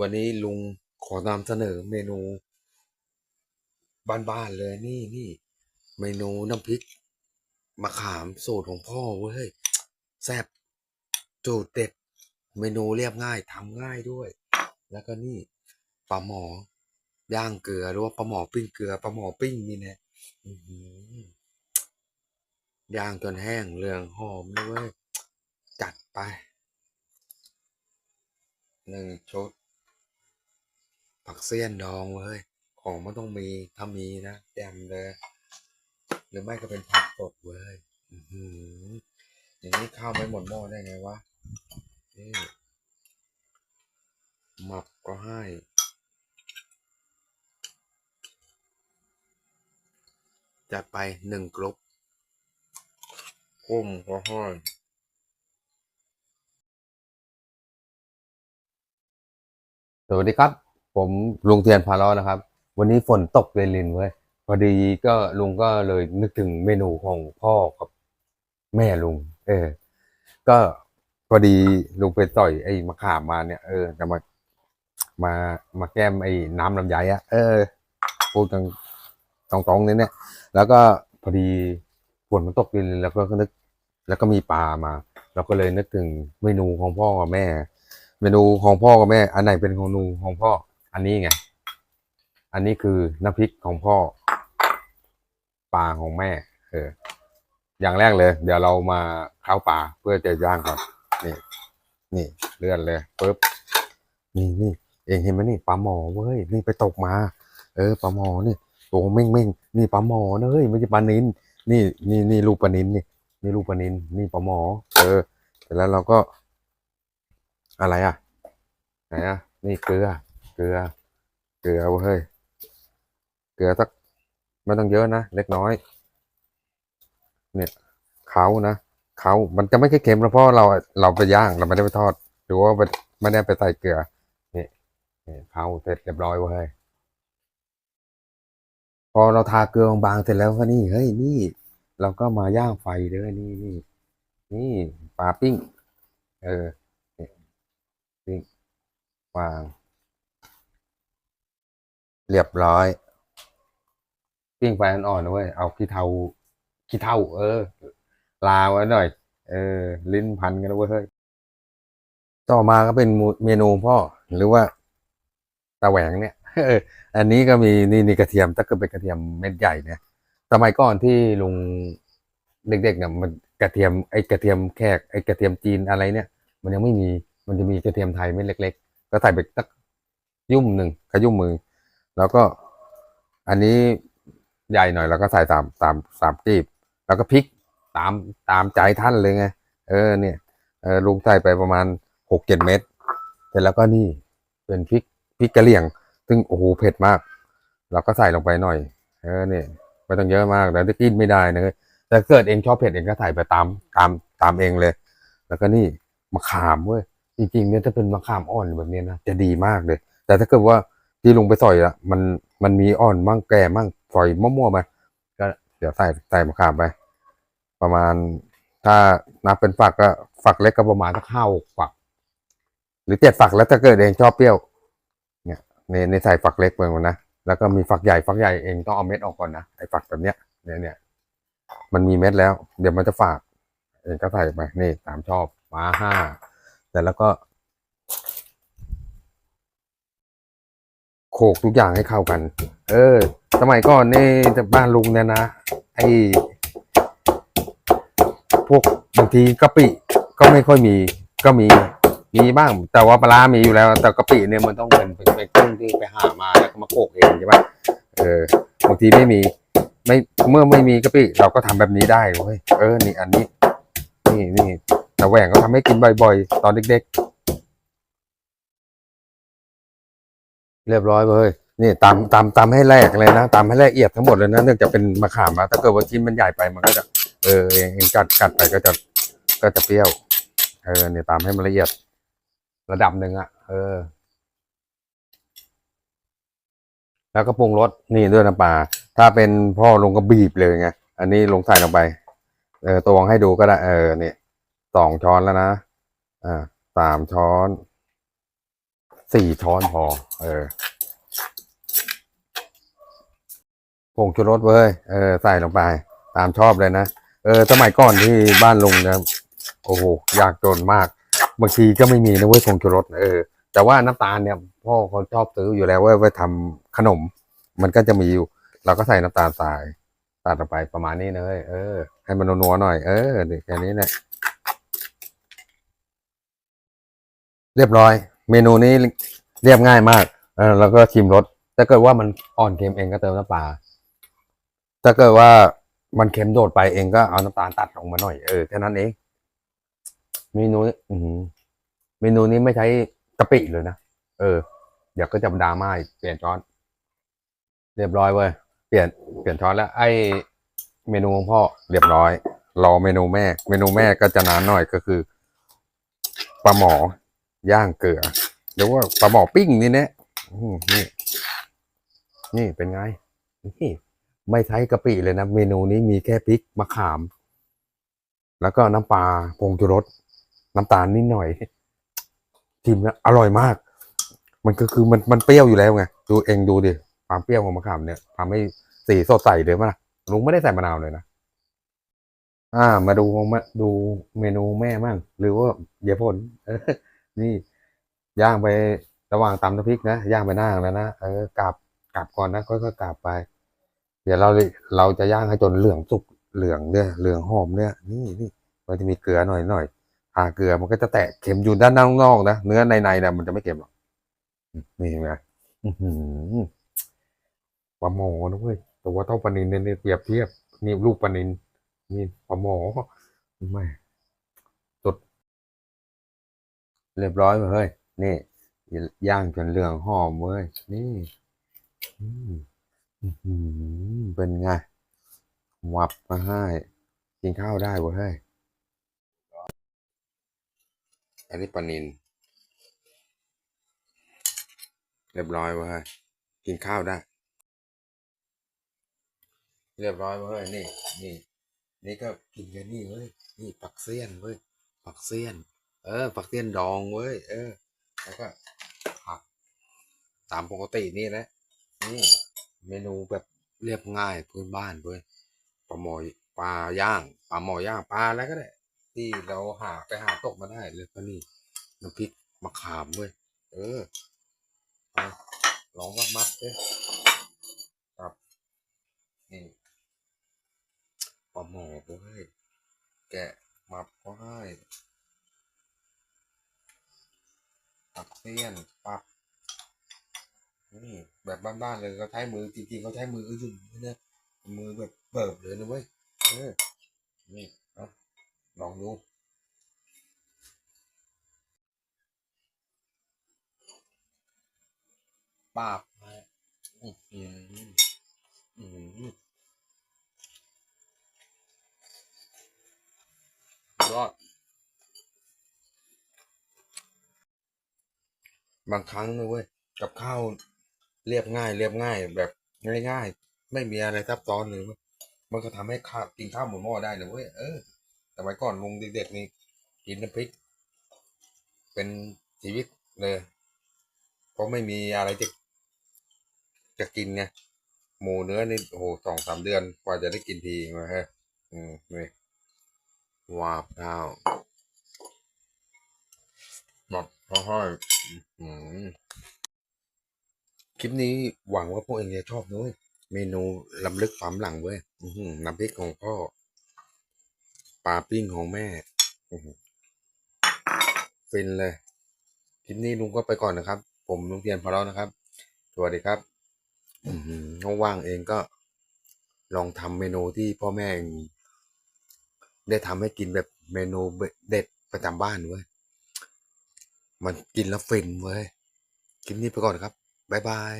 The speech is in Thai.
วันนี้ลุงขอนำเสนอเมนูบ้านๆเลยนี่นี่เมนูน้ำพริกมะขามสูตรของพ่อเว้ยแซ่บสูตรเด็ดเมนูเรียบง่ายทำง่ายด้วย แล้วก็นี่ปลาหมอย่างเกลือหรือว่าปลาหมอปิ้งเกลือปลาหมอปิ้งนี่นะย่างจนแห้งเหลืองหอมเลยเว้ยจัดไปหนึ่งชุด ผักเสี้ยนดองเว้ยของมันต้องมีถ้ามีนะแจมเลยหรือไม่ก็เป็นผักสดเว้ยอย่างนี้ข้าวไม่หมดหม้อได้ไงวะนี่หมักก็ให้จัดไปหนึ่งกรุ๊ปกุ้มก็ห้สวัสดีครับ ผมลุงเทียนพาล้อนะครับ วันนี้ฝนตกเรลินเว้ยพอดีก็ลุงก็เลยนึกถึงเมนูของพ่อกับแม่ลุง เออ ก็พอดีลุงไปต่อยไอ้มะขามมาเนี่ยเออจะมามามาแก้มไอ้น้ำลำไยอะเออพูดกันตรงๆนี่เนี่ย แล้วก็พอดีฝนมันตกดินแล้วก็นึก แล้วก็มีปลามาเราก็เลยนึกถึงเมนูของพ่อกับแม่ เมนูของพ่อกับแม่ อันไหนเป็นของนูของพ่อ อันนี้ไง อันนี้คือน้ำพริกของพ่อ ปลาของแม่ เออ อย่างแรกเลย เดี๋ยวเรามาเข้าปลาเพื่อจะย่างก่อน นี่ นี่เลื่อนเลยปุ๊บ นี่นี่เองเห็นไหมนี่ปลาหมอเว้ย นี่ไปตกมา เออปลาหมอนี่ตัวเม่งเม่งนี่ปลาหมอนะเฮ้ยไม่ใช่ปลานินนี่นี่นี่ลูกปลานินนี่นี่ลูกปลานินนี่ปลาหมอ เออเสร็จแล้วเราก็ อะไรอะไหนอะนี่เกลือ เกลือ เกลือเว้ย เกลือสักไม่ต้องเยอะนะ เล็กน้อย เนี่ยเขานะเขามันจะไม่ค่อยเค็มนะเพราะเราเราไปย่างเราไม่ได้ไปทอด หรือว่าไปไม่ได้ไปใส่เกลือนี่นี่เขาเสร็จเรียบร้อยเว้ย พอเราทาเกลือบางๆเสร็จแล้วก็นี่ เฮ้ย นี่ เราก็มาย่างไฟด้วยนี่นี่นี่ปลาปิ้ง เออนี่ปิ้งวาง เรียบร้อยปิ้งไฟอ่อนๆนะเว้ยเอาขี้เทาขี้เทาเออ ลาไว้หน่อย เออ ลิ้นพันกันนะเว้ยเฮ้ยต่อมาก็เป็นเมนูพ่อ หรือว่าตะแหวงเนี่ยอออันนี้ก็มีนี่นี่กระเทียมถ้าเกิดเป็นกระเทียมเม็ดใหญ่เนี่ยสมัยก่อนที่ลุงเด็กๆเนี่ยมันกระเทียมไอ้กระเทียมแขกไอ้กระเทียมจีนอะไรเนี่ย มันยังไม่มีมันจะมีกระเทียมไทยเม็ดเล็ก ๆ ก็ใส่ไปสักยุ่มหนึ่งขยุ่มมือ แล้วก็อันนี้ใหญ่หน่อยแล้วก็ใส่สามสามสามกีบ แล้วก็พริกตามตามใจท่านเลยไง เออเนี่ยเออลุงใส่ไปประมาณหกเจ็ดเม็ดเสร็จแล้วก็นี่เป็นพริกพริกกะเหรี่ยง ซึ่งโอ้โหเผ็ดมาก เราก็ใส่ลงไปหน่อย เออเนี่ยไม่ต้องเยอะมากแล้วจะกินไม่ได้นะแต่เกิดเองชอบเผ็ดเองก็ใส่ไปตามตามตามเองเลย แล้วก็นี่มะขามเว้ยจริงๆเนี่ยถ้าเป็นมะขามอ่อนแบบนี้นะจะดีมากเลย แต่ถ้าเกิดว่า ที่ลุงไปสอยอะมันมันมีอ่อนมั่งแก่มั่งสอยมั่วๆไปก็เดี๋ยวใส่ใส่มะขามไป ประมาณถ้านับเป็นฝักก็ฝักเล็กก็ประมาณสักห้าฝัก หรือเจ็ดฝักแล้วถ้าเกิดเองชอบเปรี้ยว เนี่ยในในใส่ฝักเล็กไปหมดนะแล้วก็มีฝักใหญ่ฝักใหญ่เองต้องเอาเม็ดออกก่อนนะไอ้ฝักแบบเนี้ยเนี่ยเนี่ยมันมีเม็ดแล้ว เดี๋ยวมันจะฝาดเองก็ใส่ไปนี่ตามชอบมาห้าแต่แล้วก็ โขกทุกอย่างให้เข้ากัน เออ สมัยก่อนนี่แต่บ้านลุงเนี่ยนะไอพวกบางทีกะปิก็ไม่ค่อยมีก็มีมีบ้าง แต่ว่าปลามีอยู่แล้ว แต่กะปิเนี่ยมันต้องเป็นเป็นเป็นกุ้งที่ไปหามาแล้วก็มาโขกเองใช่ปะเออบางทีไม่มีไม่เมื่อไม่มีกะปิเราก็ทำแบบนี้ได้เว้ยเออนี่อันนี้ นี่นี่แต่แหวงก็ทำให้กินบ่อย ๆ ตอนเด็ก ๆ เรียบร้อยเว้ยนี่ตามตามตามให้แรกเลยนะตามให้ละเอียดทั้งหมดเลยนะเนื่องจากเป็นมะขามมาถ้าเกิดว่าชิ้นมันใหญ่ไปมันก็จะเออเองเองกัดกัดไปก็จะก็จะเปรี้ยวเออเนี่ยตามให้มันละเอียด ระดับหนึ่งอะ เออ แล้วก็ปรุงรสนี่ด้วยน้ำปลาถ้าเป็นพ่อลงก็บีบเลยไงอันนี้ลงใส่ลงไป เออตวงให้ดูก็ได้ เออเนี่ยสองช้อนแล้วนะอ่าสามช้อน สี่ช้อนพอ เออผงชูรสเว้ย เออ ใส่ลงไป ตามชอบเลยนะ เออ สมัยก่อนที่บ้านลุงนะโอ้โห ยากจนมาก บางทีก็ไม่มีนะเว้ยผงชูรส เออ แต่ว่าน้ำตาลเนี่ย พ่อเขาชอบซื้ออยู่แล้วเว้ยไว้ทำขนม มันก็จะมีอยู่ เราก็ใส่น้ำตาลทรายตัดลงไปประมาณนี้เลยเออ ให้มันนัวๆหน่อย เออเดี๋ยวแค่นี้แหละเรียบร้อย เมนูนี้เรียบง่ายมากเออแล้วก็ชิมรสถ้าเกิดว่ามันอ่อนเค็มเองก็เติมน้ำปลาถ้าเกิดว่ามันเค็มโดดไปเองก็เอาน้ำตาลตัดลงมาหน่อยเออแค่นั้นเองเมนูนี้อืเมนูนี้ไม่ใช้กะปิเลยนะเออ เดี๋ยวก็จะดราม่าเปลี่ยนช้อน เรียบร้อยเว้ยเปลี่ยนเปลี่ยนช้อนแล้ว ไอเมนูของพ่อเรียบร้อย รอเมนูแม่ เมนูแม่ก็จะนานหน่อยก็คือปลาหมอ ย่างเกลือหรือว่าปลาหมอปิ้งนี่นะนี่ นี่เป็นไง นี่ไม่ใช้กะปิเลยนะ เมนูนี้มีแค่พริกมะขาม แล้วก็น้ำปลาผงชูรส น้ำตาลนิดหน่อยชิมแล้วอร่อยมาก มันก็คือมันมันเปรี้ยวอยู่แล้วไง ดูเองดูดิ ความเปรี้ยวของมะขามเนี่ยทำให้สีสดใสเลยมั้ยลุงไม่ได้ใส่มะนาวเลยนะ อ่า มาดูมาดูเมนูแม่มั่งหรือว่าเยายพลเนี่ย่างไประหว่างตำน้ำพริกนะย่างไปหน้าแล้วนะเออกลับกลับก่อนนะค่อยๆกลับไป เดี๋ยวเราเราจะย่างให้จนเหลืองสุกเหลืองเนี่ยเหลืองหอมเนี่ยนี่นี่มันจะมีเกลือหน่อยหน่อยทาเกลือมันก็จะแตะเค็มอยู่ด้านนอกๆนะเนื้อในในเนี่ยมันจะไม่เค็มหรอกนี่เห็นไหม้อหือปลาหมอนะเว้ยตัวเท่าปลานินเนี่ยเปรียบเทียบนี่ลูกปลานินนี่ปลาหมอไม่สุด เรียบร้อยเว้ยนี่ย่างจนเหลืองหอมเว้ยนี่เป็นไงหวับมาให้กินข้าวได้เว้ยอันนี้ปลานินเรียบร้อยเว้ยกินข้าวได้ เรียบร้อยเว้ยนี่นี่นี่ก็กินกันนี่เว้ยนี่ปักเสี้ยนเว้ยปักเสี้ยน เออปักเสี้ยนดองเว้ยเออ แล้วก็ผักตามปกตินี่แหละนี่เมนูแบบเรียบง่ายพื้นบ้านเว้ยปลาหมอปลาย่างปลาหมอย่างปลาอะไรก็ได้ที่เราหาไปหาตกมาได้เลยก็นี่น้ำพริกมะขามเว้ยเออลองว่ามัดเอ้ครับนี่ปลาหมอเว้ยแกะมับก็ให้ปัก เสี้ยนปักนี่แบบบ้านๆเลยเขาใช้มือจริงๆเขาใช้มือก็ยุ่งนะมือแบบเปิบเลยนะเว้ยเออนี่เอาลองดูปาบมาอือหืออือหือยอด บางครั้งนะเว้ยกับข้าวเรียบง่าย เรียบง่าย แบบง่ายๆ ไม่มีอะไรซับซ้อนเลยมันก็ทำให้ข้าวกินข้าวหมดหม้อได้นะเว้ยเออแต่ไว้ก่อนลุงเด็กๆนี่กินน้ำพริก เป็นชีวิตเลยเพราะไม่มีอะไรจะจะกินไงหมูเนื้อนี่โอ้โหสองสามเดือนกว่าจะได้กินทีมาฮะอืมนี่วาบข้าวแบบค่อยๆอืม คลิปนี้หวังว่าพวกเองจะชอบด้วยเมนูลำลึกความหลังเว้ยน้ำพริกของพ่อปลาปิ้งของแม่ฟินเลย คลิปนี้ลุงก็ไปก่อนนะครับ ผมลุงเทียนพอแล้วนะครับ สวัสดีครับอือหือว่างๆเองก็ลองทำเมนูที่พ่อแม่เองได้ทำให้กินแบบเมนูเด็ดประจำบ้านเว้ย มันกินแล้วฟินเว้ย คลิปนี้ไปก่อนครับ บ๊ายบาย